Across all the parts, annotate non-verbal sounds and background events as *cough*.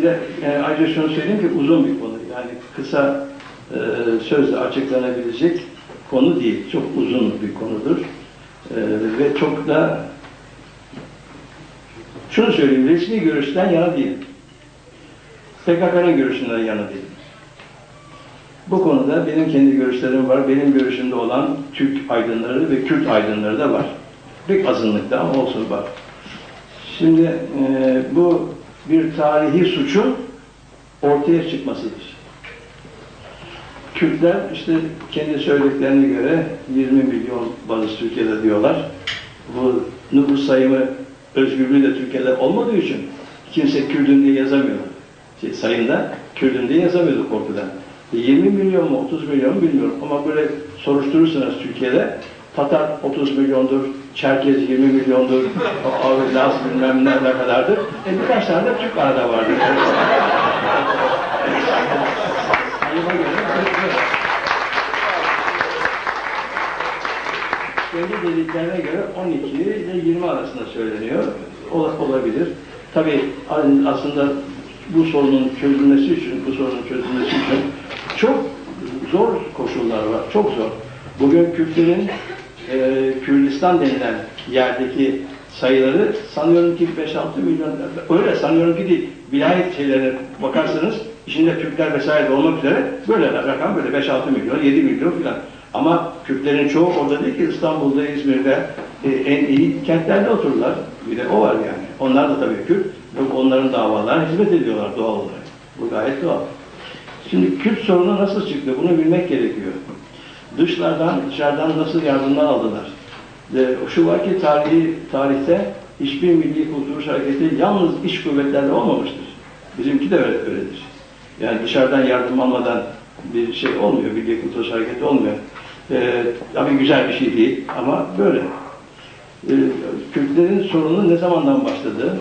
bir de yani ayrıca şunu söyleyeyim ki uzun bir konu. Yani kısa e, sözle açıklanabilecek konu değil. Çok uzun bir konudur. E, ve çok da şunu söyleyeyim, resmi görüşten yana değilim. PKK'nın görüşünden yana değilim. Bu konuda benim kendi görüşlerim var. Benim görüşümde olan Türk aydınları ve Kürt aydınları da var. Pek azınlıkta ama olsun var. Şimdi e, bu bir tarihi suçun ortaya çıkmasıdır. Kürtler işte kendi söylediklerine göre 20 milyon bazı Türkiye'de diyorlar. Bu nüfus sayımı özgürlüğü de Türkiye'de olmadığı için kimse Kürdün diye yazamıyor. Şey, sayımda Kürdün diye yazamıyordu korkudan. 20 milyon mu 30 milyon mu bilmiyorum ama böyle soruşturursanız Türkiye'de Tatar 30 milyondur, Çerkez 20 milyondur, o- Laz bilmem ne kadardır. E birkaç tane de Türk arada vardır. Kendi dediklerine göre 12 ile 20 arasında söyleniyor. Ola- Olabilir. Tabii aslında bu sorunun çözülmesi için, bu sorunun çözülmesi için çok zor koşullar var. Çok zor. Bugün Kürtlerin e, Kürdistan denilen yerdeki sayıları sanıyorum ki 5-6 milyon öyle sanıyorum ki değil. Vilayet şeylerine bakarsanız içinde Türkler vesaire de olmak üzere böyle rakam böyle 5-6 milyon, 7 milyon filan. Ama Kürtlerin çoğu orada değil ki İstanbul'da, İzmir'de e, en iyi kentlerde otururlar. Bir de o var yani. Onlar da tabii Kürt. Onların davalarına hizmet ediyorlar doğal olarak. Bu gayet doğal. Şimdi Kürt sorunu nasıl çıktı? Bunu bilmek gerekiyor. Dışlardan, dışarıdan nasıl yardımlar aldılar? Ve şu var ki tarihi, tarihte hiçbir milli kurtuluş hareketi yalnız iç kuvvetlerle olmamıştır. Bizimki de öyle, öyledir. Yani dışarıdan yardım almadan bir şey olmuyor, milli kurtuluş hareketi olmuyor. Ee, tabii güzel bir şey değil ama böyle. Ee, Kürtlerin sorunu ne zamandan başladı?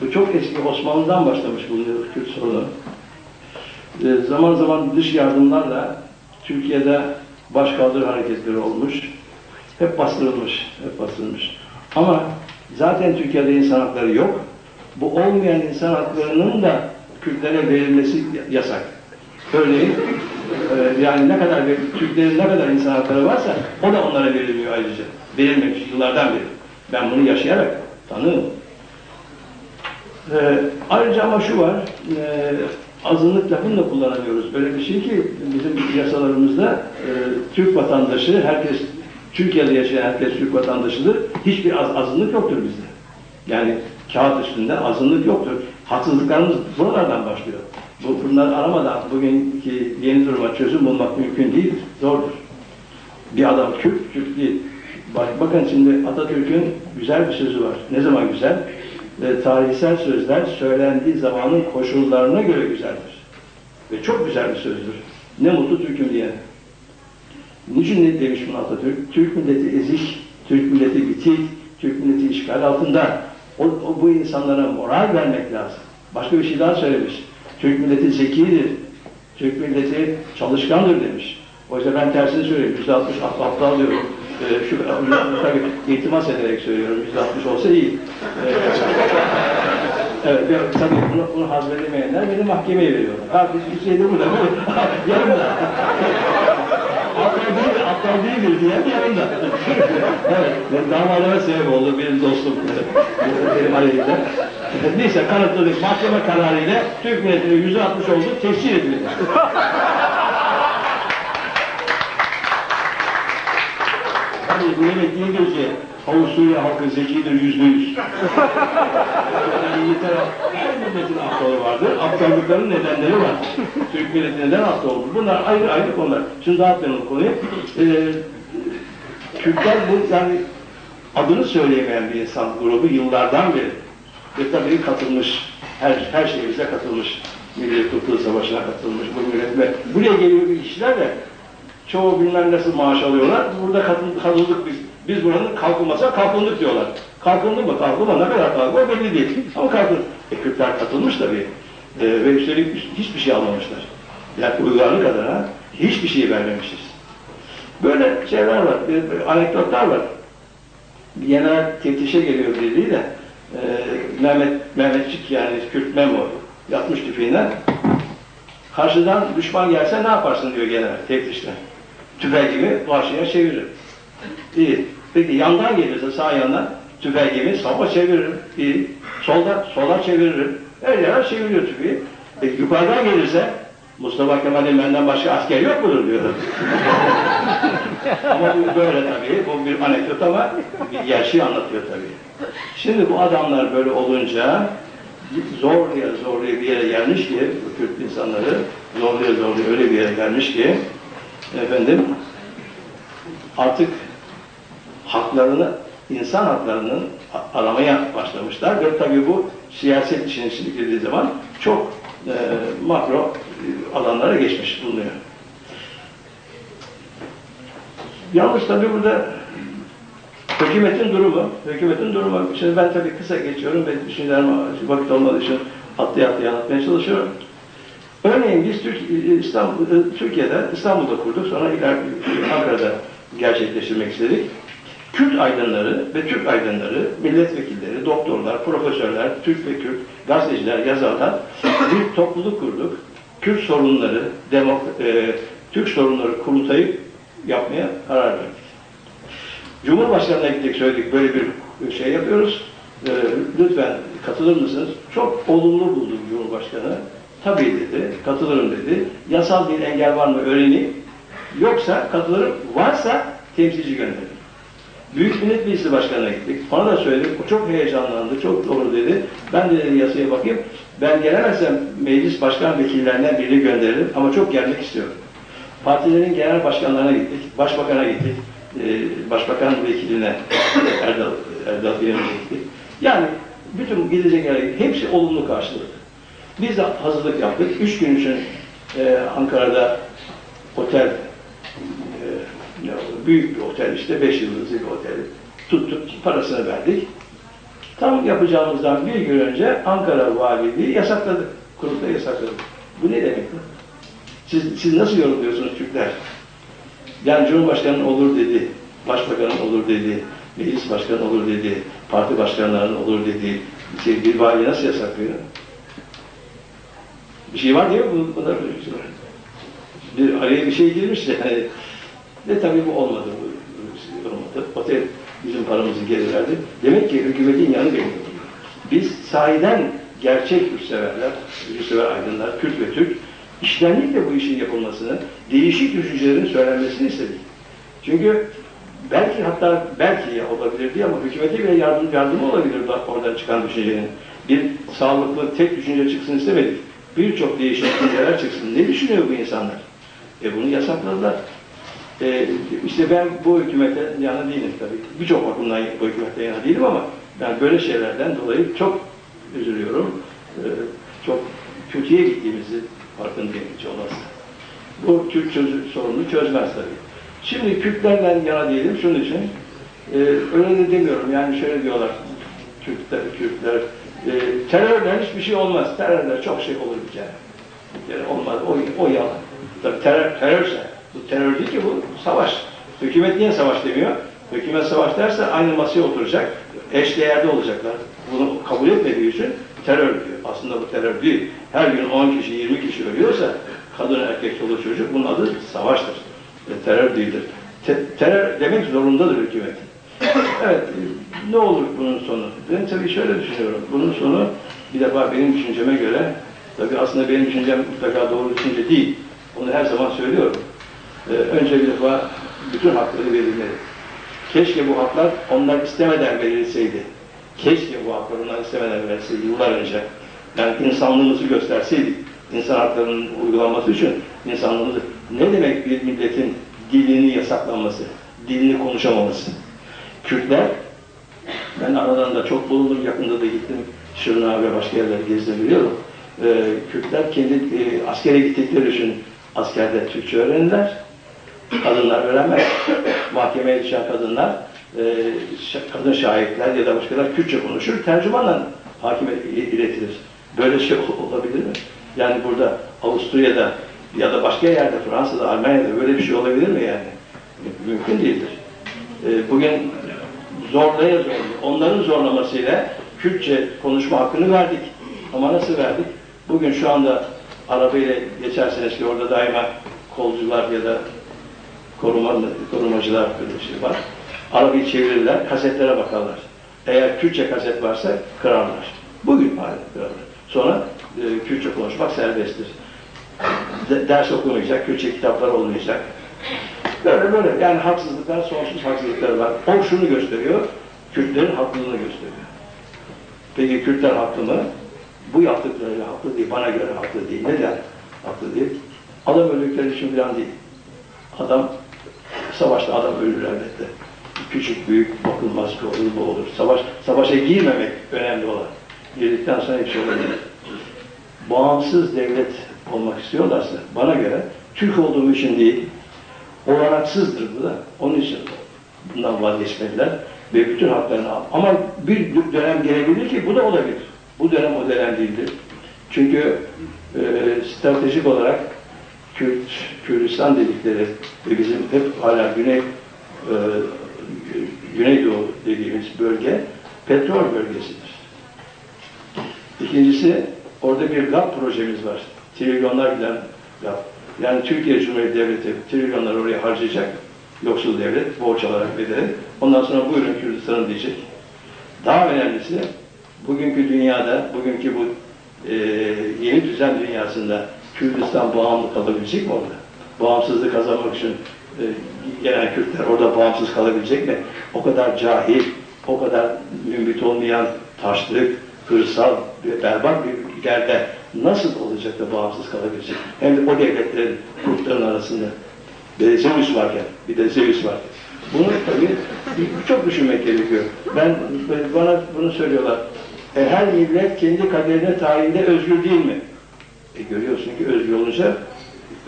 Bu çok eski Osmanlı'dan başlamış bulunuyor Kürt sorunu. Ee, zaman zaman dış yardımlarla Türkiye'de başkaldır hareketleri olmuş. Hep bastırılmış, hep bastırılmış. Ama zaten Türkiye'de insan hakları yok. Bu olmayan insan haklarının da Kürtlere verilmesi yasak. Örneğin e, yani ne kadar Türklerin ne kadar insan hakları varsa o da onlara verilmiyor ayrıca. Verilmemiş yıllardan beri. Ben bunu yaşayarak tanığım. Ee, ayrıca ama şu var, e, azınlık lafını da kullanamıyoruz. Böyle bir şey ki bizim yasalarımızda e, Türk vatandaşı, herkes Türkiye'de yaşayan herkes Türk vatandaşıdır. Hiçbir az, azınlık yoktur bizde. Yani kağıt üstünde azınlık yoktur. Haksızlıklarımız buralardan başlıyor. Bu, bunları aramadan bugünkü yeni duruma çözüm bulmak mümkün değildir. Zordur. Bir adam Kürt, Kürt değil. Bak, bakın şimdi Atatürk'ün güzel bir sözü var. Ne zaman güzel? E, tarihsel sözler söylendiği zamanın koşullarına göre güzeldir. Ve çok güzel bir sözdür. Ne mutlu Türk'üm diye. Niçin ne demiş bunu Atatürk? Türk milleti ezik, Türk milleti bitik, Türk milleti işgal altında. O, o, bu insanlara moral vermek lazım. Başka bir şey daha söylemiş. Türk milleti zekidir, Türk milleti çalışkandır demiş. Oysa ben tersini söylüyorum. Yüzde altmış aptal diyorum. Ee, şu, tabii *laughs* iltimas ederek söylüyorum. Yüzde altmış olsa iyi. Ee, evet, ve tabii bunu, bunu hazmedemeyenler beni mahkemeye veriyorlar. Ha biz bir şeyde burada. Yanımda. aptal değil, aptal değildir diyen yanımda. evet, benim davalara sebep oldu benim dostum. benim aleyhimde. Neyse kanıtladık. Mahkeme kararıyla Türk milletinin yüzde altmış oldu tescil edildi. Diyebilir ki Avusturya halkı zekidir yüzde yüz. İngiltere her milletin aptalı vardır. Aptallıkların nedenleri var. Türk milleti neden aptal oldu? Bunlar ayrı ayrı konular. Şimdi dağıtmayalım konuyu. Ee, Kürtler bu yani adını söyleyemeyen bir insan grubu yıllardan beri ve tabii katılmış, her, her şeyimize katılmış. Milli Kurtuluş Savaşı'na katılmış bu ve buraya geliyor bir kişiler de çoğu bilmem nasıl maaş alıyorlar. Burada katıldık biz. Biz buranın kalkılmasa kalkındık diyorlar. Kalkındı mı kalkılma ne kadar kalkılma belli değil. Ama kalkın. E Kürtler katılmış tabii. E, ve üstelik hiç- hiçbir şey almamışlar. Yani uygarlık adına hiçbir şey vermemişiz. Böyle şeyler var, e, anekdotlar var. Bir general teftişe geliyor dediği de e, Mehmet, Mehmetçik yani Kürt Memo Yatmış tüfeğine. Karşıdan düşman gelse ne yaparsın diyor general teftişte. Tüfeği gibi karşıya çevirir. İyi. Peki yandan gelirse sağ yandan tüfeği gibi sağa çeviririm. İyi. Solda sola çeviririm. Her yana çeviriyor tüfeği. Peki yukarıdan gelirse Mustafa Kemal'in benden başka asker yok mudur diyor. ama bu böyle tabii. Bu bir anekdot ama bir gerçeği anlatıyor tabii. Şimdi bu adamlar böyle olunca zorluya zorluya bir yere gelmiş ki bu Kürt insanları zorluya zorluya öyle bir yere gelmiş ki efendim artık haklarını insan haklarının aramaya başlamışlar ve tabii bu siyaset işine şimdi girdiği zaman çok e, makro e, alanlara geçmiş bulunuyor. Yalnız tabii burada hükümetin durumu, hükümetin durumu, şimdi ben tabii kısa geçiyorum ve düşüncelerime vakit olmadığı için atlaya atlaya anlatmaya çalışıyorum. Örneğin biz Türk, İstanbul, Türkiye'de, İstanbul'da kurduk, sonra iler Ankara'da gerçekleştirmek istedik. Kürt aydınları ve Türk aydınları, milletvekilleri, doktorlar, profesörler, Türk ve Kürt, gazeteciler, yazarlar bir topluluk kurduk. Kürt sorunları, demok e, Türk sorunları kurultayı yapmaya karar verdik. Cumhurbaşkanı'na gittik söyledik böyle bir şey yapıyoruz. Ee, lütfen katılır mısınız? Çok olumlu buldum Cumhurbaşkanı. Tabii dedi, katılırım dedi. Yasal bir engel var mı öğreneyim. Yoksa katılırım, varsa temsilci gönderin. Büyük Millet Meclisi Başkanı'na gittik. Ona da söyledik. O çok heyecanlandı, çok doğru dedi. Ben de dedi yasaya bakayım. Ben gelemezsem meclis başkan vekillerinden birini gönderirim ama çok gelmek istiyorum. Partilerin genel başkanlarına gittik, başbakana gittik, e, başbakan vekiline Erdal, Erdal İnanır'a gittik. Yani bütün gidecek yerler hepsi olumlu karşıladı. Biz de hazırlık yaptık. Üç gün için e, Ankara'da otel, e, büyük bir otel işte, beş yıldızlı bir otel tuttuk, parasını verdik. Tam yapacağımızdan bir gün önce Ankara Valiliği yasakladı. Kurulda yasakladı. Bu ne demek? Siz, siz nasıl yorumluyorsunuz Türkler? Yani Cumhurbaşkanı olur dedi, Başbakanın olur dedi, Meclis Başkanı olur dedi, parti başkanlarının olur dedi. Şey, bir vali nasıl yasaklıyor? Bir şey var değil mi? Bu kadar bir şey var. Bir araya bir şey girmiş de yani. Tabii bu olmadı. Bu, bu olmadı. Otel bizim paramızı geri verdi. Demek ki hükümetin yanı benim. Biz sahiden gerçek yurtseverler, yurtsever aydınlar, Kürt ve Türk, iştenlikle bu işin yapılmasını, değişik düşüncelerin söylenmesini istedik. Çünkü belki hatta belki olabilirdi ama hükümete bile yardım, yardımı olabilir da oradan çıkan düşüncenin. Bir sağlıklı tek düşünce çıksın istemedik. Birçok değişik düşünceler çıksın. Ne düşünüyor bu insanlar? E bunu yasakladılar. E, işte ben bu hükümete yana değilim tabii. Birçok bakımdan bu hükümete yana değilim ama ben böyle şeylerden dolayı çok üzülüyorum. E, çok kötüye gittiğimizi farkındayım hiç olmazsa. Bu Türk çözü, sorununu çözmez tabii. Şimdi Kürtlerden yana değilim şunun için. E, öyle de demiyorum. Yani şöyle diyorlar Kürtler, Kürtler e, terörden hiçbir şey olmaz. Terörler çok şey olur bir kere. Bir kere olmaz. O, o yalan. Tabii terör, terörse bu terör değil ki bu savaş. Hükümet niye savaş demiyor? Hükümet savaş derse aynı masaya oturacak, eşdeğerde olacaklar. Bunu kabul etmediği için terör diyor. Aslında bu terör değil. Her gün 10 kişi, 20 kişi ölüyorsa kadın, erkek, çoluk, çocuk bunun adı savaştır. E, terör değildir. Te- terör demek zorundadır hükümet. Evet, ne olur bunun sonu? Ben tabii şöyle düşünüyorum. Bunun sonu bir defa benim düşünceme göre, tabii aslında benim düşüncem mutlaka doğru düşünce değil. Onu her zaman söylüyorum. Ee, önce bir defa bütün hakları verilmeli. Keşke bu haklar onlar istemeden verilseydi. Keşke bu haklar onlar istemeden verilseydi yıllar önce. Yani insanlığımızı gösterseydik. İnsan haklarının uygulanması için insanlığımızı ne demek bir milletin dilini yasaklanması, dilini konuşamaması. Kürtler, ben aralarında çok bulundum, yakında da gittim. Şırnağa ve başka yerleri gezdim Ee, Kürtler kendi e, askere gittikleri için askerde Türkçe öğrenirler. Kadınlar öğrenmez. Mahkemeye düşen kadınlar, e, kadın şahitler ya da başkalar Kürtçe konuşur. Tercümanla hakime iletilir. Böyle şey ol- olabilir mi? Yani burada Avusturya'da ya da başka yerde Fransa'da, Almanya'da böyle bir şey olabilir mi yani? Mümkün değildir. E, bugün zorlaya zorluyor. Onların zorlamasıyla Kürtçe konuşma hakkını verdik. Ama nasıl verdik? Bugün şu anda arabayla geçerseniz ki orada daima kolcular ya da koruma, korumacılar böyle şey var. Arabayı çevirirler, kasetlere bakarlar. Eğer Kürtçe kaset varsa kırarlar. Bugün hala kırarlar. Sonra e, Kürtçe konuşmak serbesttir. De- ders okumayacak, Kürtçe kitaplar olmayacak. Böyle böyle yani haksızlıklar, sonsuz haksızlıklar var. O şunu gösteriyor, Kürtlerin haklılığını gösteriyor. Peki Kürtler haklı mı? Bu yaptıklarıyla haklı değil, bana göre haklı değil. Neden haklı değil? Adam öldükleri için falan değil. Adam, savaşta adam ölür elbette. Küçük, büyük, bakılmaz, olur, bu olur. Savaş, savaşa girmemek önemli olan. Girdikten sonra hepsi olabilir. Bağımsız devlet olmak istiyorlarsa, bana göre Türk olduğum için değil, olanaksızdır bu da. Onun için bundan vazgeçmediler ve bütün haklarını al. Ama bir dönem gelebilir ki bu da olabilir. Bu dönem o dönem değildir. Çünkü e, stratejik olarak Kürt, Kürdistan dedikleri ve bizim hep hala Güney e, Güneydoğu dediğimiz bölge petrol bölgesidir. İkincisi orada bir GAP projemiz var. Trilyonlar giden GAP. Yani Türkiye Cumhuriyeti Devleti trilyonlar oraya harcayacak. Yoksul devlet borç alarak bedeli. Ondan sonra buyurun Kürdistan'ın diyecek. Daha önemlisi bugünkü dünyada, bugünkü bu e, yeni düzen dünyasında Kürdistan bağımlı kalabilecek mi orada? Bağımsızlık kazanmak için e, gelen Kürtler orada bağımsız kalabilecek mi? O kadar cahil, o kadar mümbit olmayan taşlık, kırsal ve berbat bir yerde nasıl olacak da bağımsız kalabilecek? Hem de o devletlerin, Kürtlerin arasında. Bir Zeus varken, bir de Zeus varken. Bunu tabii çok düşünmek gerekiyor. Ben bana bunu söylüyorlar. E, her millet kendi kaderine tayinde özgür değil mi? E, görüyorsun ki özgür olunca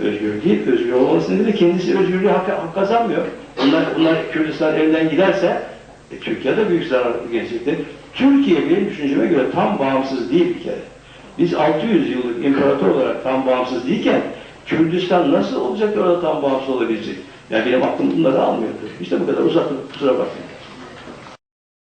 özgür değil, özgür olmasın dedi kendisi özgürlüğü hak, hak kazanmıyor. Bunlar, bunlar Kürdistan elinden giderse e, Türkiye'de büyük zarar gelecektir. Türkiye benim düşünceme göre tam bağımsız değil bir kere. Biz 600 yıllık imparator olarak tam bağımsız değilken Kürdistan nasıl olacak da orada tam bağımsız olabilecek? Yani benim aklım bunları almıyordu. İşte bu kadar uzattım, kusura bakmayın.